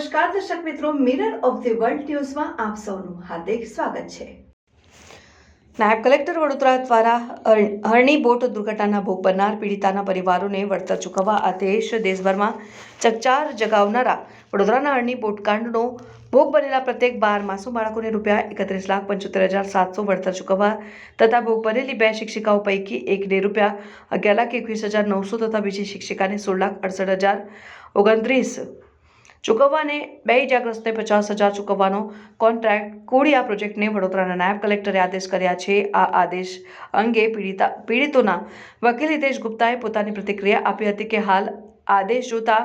નમસ્કાર, દર્શક મિત્રો મિરર ઓફ ધી વર્લ્ડ ન્યૂઝમાં આપ સૌનું હાર્દિક સ્વાગત છે. નાયબ કલેક્ટર વડોદરા દ્વારા હર- હરણી બોટ દુર્ઘટનાના ભોગ બનનાર પીડિતાના પરિવારોને વળતર ચૂકવવા આદેશ દેશભરમાં ચકચાર જગાવનારા વડોદરાના હરણી બોટકાંડનો ભોગ બનેલા પ્રત્યેક બાર માસૂમ બાળકોને રૂપિયા એકત્રીસ લાખ પંચોતેર હજાર સાતસો વળતર ચૂકવવા તથા ભોગ બનેલી બે શિક્ષિકાઓ પૈકી એકને રૂપિયા અગિયાર લાખ એકવીસ હજાર નવસો તથા બીજી શિક્ષિકાને સોળ લાખ અડસઠ હજાર ઓગણત્રીસ ચૂકવવાને બે ઇજાગ્રસ્તને પચાસ હજાર ચૂકવવાનો કોન્ટ્રાક્ટ કોડિયા પ્રોજેક્ટને વડોદરાના નાયબ કલેક્ટરે આદેશ કર્યા છે. આ આદેશ અંગે પીડિતા પીડિતોના વકીલ હિતેશ ગુપ્તાએ પોતાની પ્રતિક્રિયા આપી હતી કે હાલ આદેશ જોતા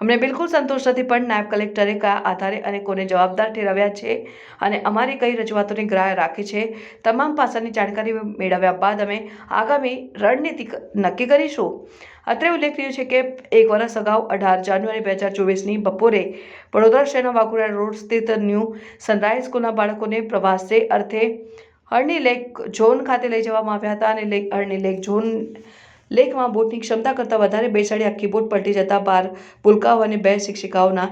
અમને બિલકુલ સંતોષ નથી, પણ નાયબ કલેક્ટરે કયા આધારે અને કોને જવાબદાર ઠેરવ્યા છે અને અમારી કઈ રજૂઆતોની ગ્રાહ્ય રાખી છે, તમામ પાસાની જાણકારી મેળવ્યા બાદ અમે આગામી રણનીતિ નક્કી કરીશું. અત્રે ઉલ્લેખનીય છે કે એક વર્ષ અગાઉ અઢાર જાન્યુઆરી બે હજાર ચોવીસની બપોરે વડોદરા શહેરના વાઘોડિયા રોડ સ્થિત ન્યૂ સનરાઈઝ સ્કૂલના બાળકોને પ્રવાસે અર્થે હરણી લેક ઝોન ખાતે લઈ જવામાં આવ્યા હતા અને લેક હરણી લેક ઝોન લેકમાં બોટની ક્ષમતા કરતાં વધારે બેસાડી આખી બોટ પલટી જતા બાર પુલકાઓ અને બે શિક્ષિકાઓના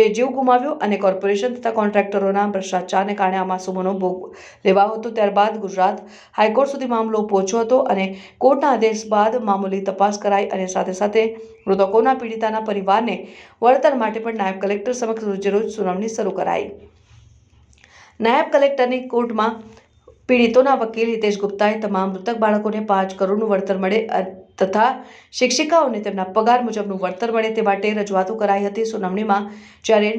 એ જીવ ગુમાવ્યો અને કોર્પોરેશન તથા કોન્ટ્રાક્ટરોના ભ્રષ્ટાચારને કારણે આ માસૂમોનો ભોગ લેવાયો હતો. ત્યારબાદ ગુજરાત હાઈકોર્ટ સુધી મામલો પહોંચ્યો હતો અને કોર્ટના આદેશ બાદ મામૂલી તપાસ કરાઈ અને સાથે સાથે મૃતકોના પીડિતાના પરિવારને વળતર માટે પણ નાયબ કલેક્ટર સમક્ષ રોજેરોજ સુનાવણી શરૂ કરાઈ. નાયબ કલેક્ટરની કોર્ટમાં પીડિતોના વકીલ હિતેશ ગુપ્તાએ તમામ મૃતક બાળકોને પાંચ કરોડનું વળતર મળે તથા શિક્ષિકાઓને તેમના પગાર મુજબનું વળતર મળે તે માટે રજૂઆતો કરાઈ હતી. સુનાવણીમાં જ્યારે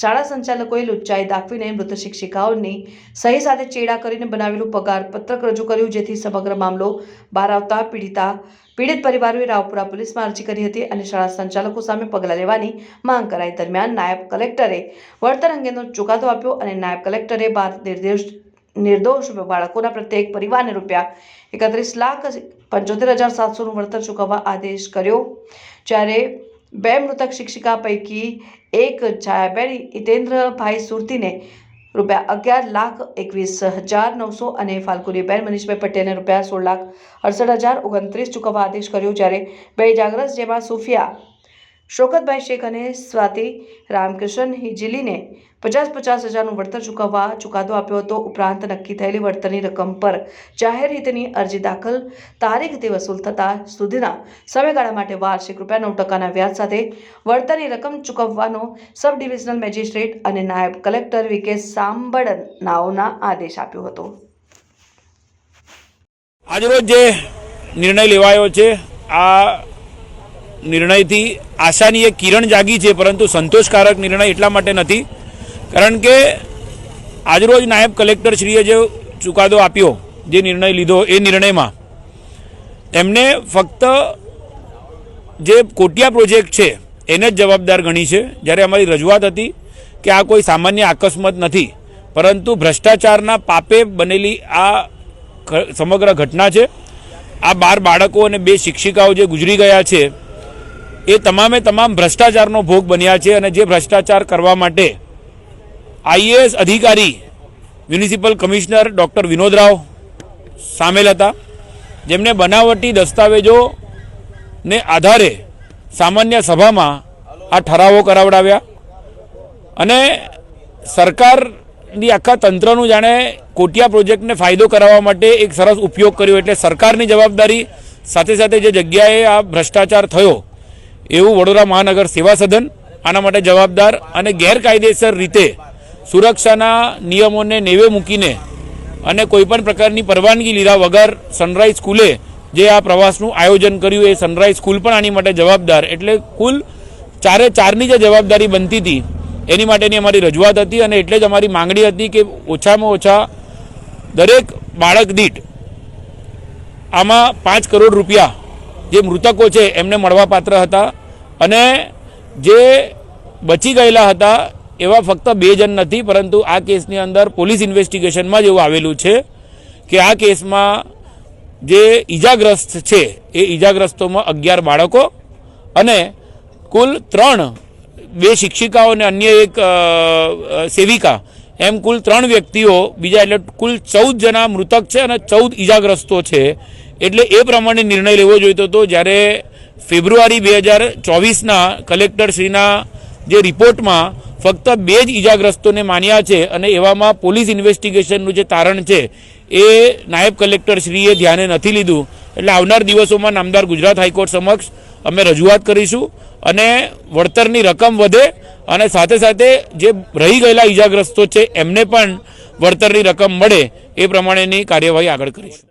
શાળા સંચાલકોએ લુચ્ચાઈ દાખવીને મૃત શિક્ષિકાઓની સહી સાથે ચેડા કરીને બનાવેલું પગાર પત્રક રજૂ કર્યું, જેથી સમગ્ર મામલો બહાર આવતા પીડિતા, પીડિત પરિવારોએ રાવપુરા પોલીસમાં અરજી કરી હતી અને શાળા સંચાલકો સામે પગલાં લેવાની માંગ કરાઈ. દરમિયાન નાયબ કલેક્ટરે વળતર અંગેનો ચુકાદો આપ્યો અને નાયબ કલેક્ટરે બાર નિર્દેશ નિર્દોષ બાળકોના પ્રત્યેક પરિવારને રૂપિયા એકત્રીસ લાખ પંચોતેર હજાર સાતસોનું વળતર ચૂકવવા આદેશ કર્યો. જ્યારે બે મૃતક શિક્ષિકા પૈકી એક છાયાબેન હિતેન્દ્રભાઈ સુરતીને રૂપિયા અગિયાર લાખ એકવીસ હજાર નવસો અને ફાલ્ગુનીબેન મનીષભાઈ પટેલને રૂપિયા સોળ લાખ અડસઠ હજાર ઓગણત્રીસ ચૂકવવા આદેશ કર્યો. જ્યારે બે જાગ્રસ જેમાં સુફિયા શોકતભાઈ શેખ અને સ્વાતિ રામકૃષ્ણ હિજીલીને પચાસ પચાસ હજારનું વળતર ચૂકવવા ચુકાદો આપ્યો હતો. ઉપરાંત નક્કી થયેલી વળતરની રકમ પર જાહેર હિતની અરજી દાખલ તારીખથી વસૂલ થતા સુધીના સમયગાળા માટે વાર્ષિક રૂપિયા નવ ટકાના વ્યાજ સાથે વળતરની રકમ ચૂકવવાનો સબ ડિવિઝનલ મેજિસ્ટ્રેટ અને નાયબ કલેક્ટર વિકે સાંબળનાઓના આદેશ આપ્યો હતો. આજરોજ જે નિર્ણય લેવાયો છે, આ નિર્ણયથી આશાની એક કિરણ જાગી છે, પરંતુ સંતોષકારક નિર્ણય એટલા માટે નથી. કારણ કે આજરોજ નાયબ કલેક્ટરશ્રીએ જે ચુકાદો આપ્યો, જે નિર્ણય લીધો, એ નિર્ણયમાં એમને ફક્ત જે કોટિયા પ્રોજેક્ટ છે, એને જ જવાબદાર ગણી છે. જ્યારે અમારી રજૂઆત હતી કે આ કોઈ સામાન્ય અકસ્માત નથી, પરંતુ ભ્રષ્ટાચારના પાપે બનેલી આ સમગ્ર ઘટના છે. આ બાર બાળકો અને બે શિક્ષિકાઓ જે ગુજરી ગયા છે એ તમામે તમામ ભ્રષ્ટાચારનો ભોગ બન્યા છે અને જે ભ્રષ્ટાચાર કરવા માટે આઈએએસ અધિકારી municipal commissioner doctor Vinod Rao સામેલ હતા. જેમને બનાવટી દસ્તાવેજોને આધારે સામાન્ય સભામાં આ ઠરાવો કરાવડાવ્યા. અને સરકારની આખા તંત્રનું જાણે કોટિયા પ્રોજેક્ટને ફાયદો કરાવવા માટે એક સરસ ઉપયોગ કર્યો. એટલે સરકારની જવાબદારી સાથે સાથે જે જગ્યાએ આ ભ્રષ્ટાચાર થયો એવું વડોદરા મહાનગર સેવા સદન આના માટે જવાબદાર અને ગેરકાયદેસર રીતે સુરક્ષાના નિયમોને નેવે મૂકીને અને કોઈપણ પ્રકારની પરવાનગી લીધા વગર સનરાઈઝ સ્કૂલે જે આ પ્રવાસનું આયોજન કર્યું એ સનરાઈઝ સ્કૂલ પણ આની માટે જવાબદાર એટલે કુલ ચારે ચારની જે જવાબદારી બનતી હતી, એની માટેની અમારી રજૂઆત હતી અને એટલે જ અમારી માંગણી હતી કે ઓછામાં ઓછા દરેક બાળક દીઠ આમાં પાંચ કરોડ રૂપિયા જે મૃતકો છે એમને મળવાપાત્ર હતા. અને જે બચી ગયેલા હતા, એવા ફક્ત બે જણ નથી, પરંતુ આ કેસની અંદર પોલીસ ઇન્વેસ્ટિગેશનમાં જ એવું આવેલું છે કે આ કેસમાં જે ઈજાગ્રસ્ત છે, એ ઈજાગ્રસ્તોમાં અગિયાર બાળકો અને કુલ ત્રણ બે શિક્ષિકાઓ અને અન્ય એક સેવિકા. એમ કુલ ત્રણ વ્યક્તિઓ, બીજા એટલે કુલ ચૌદ જણા મૃતક છે અને ચૌદ ઈજાગ્રસ્તો છે. એટલે એ પ્રમાણે નિર્ણય લેવો જોઈતો હતો, જ્યારે ફેબ્રુઆરી બે હજાર ચોવીસના કલેક્ટરશ્રીના જે રિપોર્ટમાં ફક્ત બે જ ઈજાગ્રસ્તોને માન્યા છે અને એવામાં પોલીસ ઇન્વેસ્ટિગેશનનું જે તારણ છે, એ નાયબ કલેક્ટર શ્રીએ ધ્યાને નથી લીધું. એટલે આવનાર દિવસોમાં નામદાર ગુજરાત હાઈકોર્ટ સમક્ષ અમે રજૂઆત કરીશું અને વળતરની રકમ વધે અને સાથે સાથે જે રહી ગયેલા ઈજાગ્રસ્તો છે, એમને પણ વળતરની રકમ મળે એ પ્રમાણેની કાર્યવાહી આગળ કરીશું.